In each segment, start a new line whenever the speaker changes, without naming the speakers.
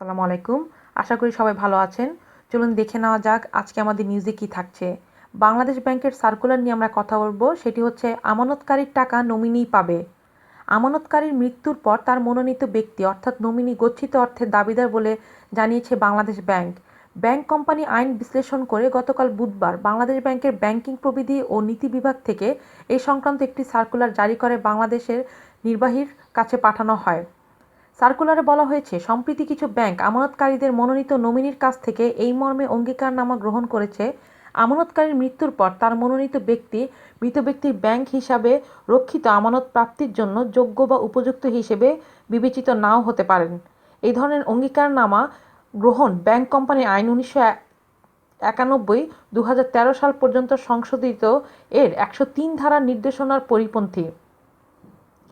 আসসালামু আলাইকুম। আশা করি সবাই ভালো আছেন। চলুন দেখে নেওয়া যাক আজকে আমাদের নিউজে কি থাকছে। বাংলাদেশ ব্যাংকের সার্কুলার নিয়ে আমরা কথা বলব। সেটি হচ্ছে, আমানতকারীর টাকা নমিনি পাবে। আমানতকারীর মৃত্যুর পর তার মনোনীত ব্যক্তি, অর্থাৎ নমিনি গচ্ছিত অর্থের দাবিদার বলে জানিয়েছে বাংলাদেশ ব্যাংক। ব্যাংক কোম্পানি আইন বিশ্লেষণ করে গতকাল বুধবার বাংলাদেশ ব্যাংকের ব্যাংকিং প্রবিধি ও নীতি বিভাগ থেকে এই সংক্রান্ত একটি সার্কুলার জারি করে বাংলাদেশের নির্বাহীর কাছে পাঠানো হয়। সার্কুলারে বলা হয়েছে, সম্প্রতি কিছু ব্যাংক আমানতকারীদের মনোনীত নমিনির কাছ থেকে এই মর্মে অঙ্গীকারনামা গ্রহণ করেছে। আমানতকারীর মৃত্যুর পর তার মনোনীত ব্যক্তি মৃত ব্যক্তির ব্যাংক হিসাবে রক্ষিত আমানত প্রাপ্তির জন্য যোগ্য বা উপযুক্ত হিসেবে বিবেচিত নাও হতে পারেন। এই ধরনের অঙ্গীকারনামা গ্রহণ ব্যাংক কোম্পানি আইন উনিশশো একানব্বই দু সাল পর্যন্ত সংশোধিত এর একশো তিন ধারার নির্দেশনার পরিপন্থী।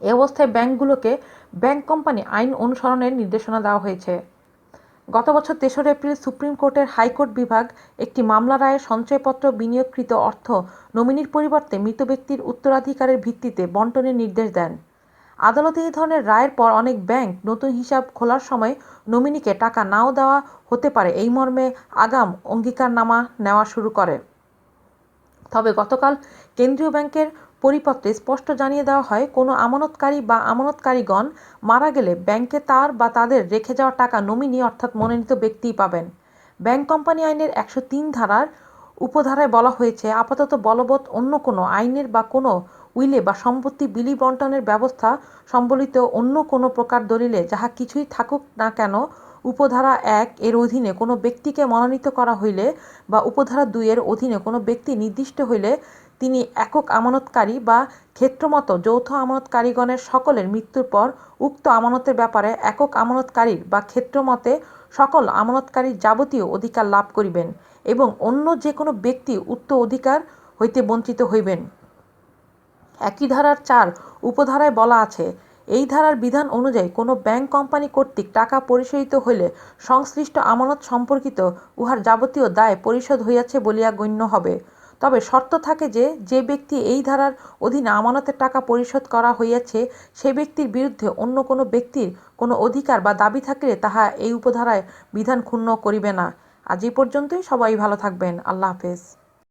এ অবস্থায় ব্যাংকগুলোকে ব্যাংক কোম্পানি আইন অনুসরণের নির্দেশনা দেওয়া হয়েছে। গত বছর তেসরা এপ্রিল সুপ্রিম কোর্টের হাইকোর্ট বিভাগ একটি মামলা রায়ে সঞ্চয়পত্র বিনিয়োগকৃত অর্থ নমিনির পরিবর্তে মৃত ব্যক্তির উত্তরাধিকারের ভিত্তিতে বন্টনের নির্দেশ দেন। আদালতে এই ধরনের রায়ের পর অনেক ব্যাংক নতুন হিসাব খোলার সময় নমিনিকে টাকা নাও দেওয়া হতে পারে এই মর্মে আগাম অঙ্গীকারনামা নেওয়া শুরু করে। তবে গতকাল কেন্দ্রীয় ব্যাংকের পরিপত্রে স্পষ্ট জানিয়ে দেওয়া হয়, কোনো আমানতকারী বা আমানতকারীগণ মারা গেলে ব্যাংকে তার বা তাদের রেখে যাওয়া টাকা নমিনি অর্থাৎ মনোনীত ব্যক্তিই পাবেন। ব্যাংক কোম্পানি আইনের একশো তিন ধারার উপধারায় বলা হয়েছে, আপাতত বলবৎ অন্য কোনো আইনের বা কোনো উইলে বা সম্পত্তি বিলি বন্টনের ব্যবস্থা সম্বলিত অন্য কোনো প্রকার দলিলে যাহা কিছুই থাকুক না কেন, উপধারা এক এর অধীনে কোনো ব্যক্তিকে মনোনীত করা হইলে বা উপধারা দুই এর অধীনে কোনো ব্যক্তি নির্দিষ্ট হইলে তিনি একক আমানতকারী বা ক্ষেত্রমত যৌথ আমানতকারীগণের সকলের মৃত্যুর পর উক্ত আমানতের ব্যাপারে একক আমানতকারীর বা ক্ষেত্রমতে সকল আমানতকারীর যাবতীয় অধিকার লাভ করিবেন এবং অন্য যে কোনো ব্যক্তি উক্ত অধিকার হইতে বঞ্চিত হইবেন। একই ধারার চার উপধারায় বলা আছে, এই ধারার বিধান অনুযায়ী কোনো ব্যাংক কোম্পানি কর্তৃক টাকা পরিশোধিত হইলে সংশ্লিষ্ট আমানত সম্পর্কিত উহার যাবতীয় দায় পরিশোধ হইয়াছে বলিয়া গণ্য হবে। তবে শর্ত থাকে যে যে ব্যক্তি এই ধারার অধীনে আমানতের টাকা পরিশোধ করা হইয়াছে, সে ব্যক্তির বিরুদ্ধে অন্য কোনো ব্যক্তির কোনো অধিকার বা দাবি থাকলে তাহা এই উপধারায় বিধান ক্ষুণ্ণ করিবে না। আজ এই পর্যন্তই। সবাই ভালো থাকবেন। আল্লাহ হাফেজ।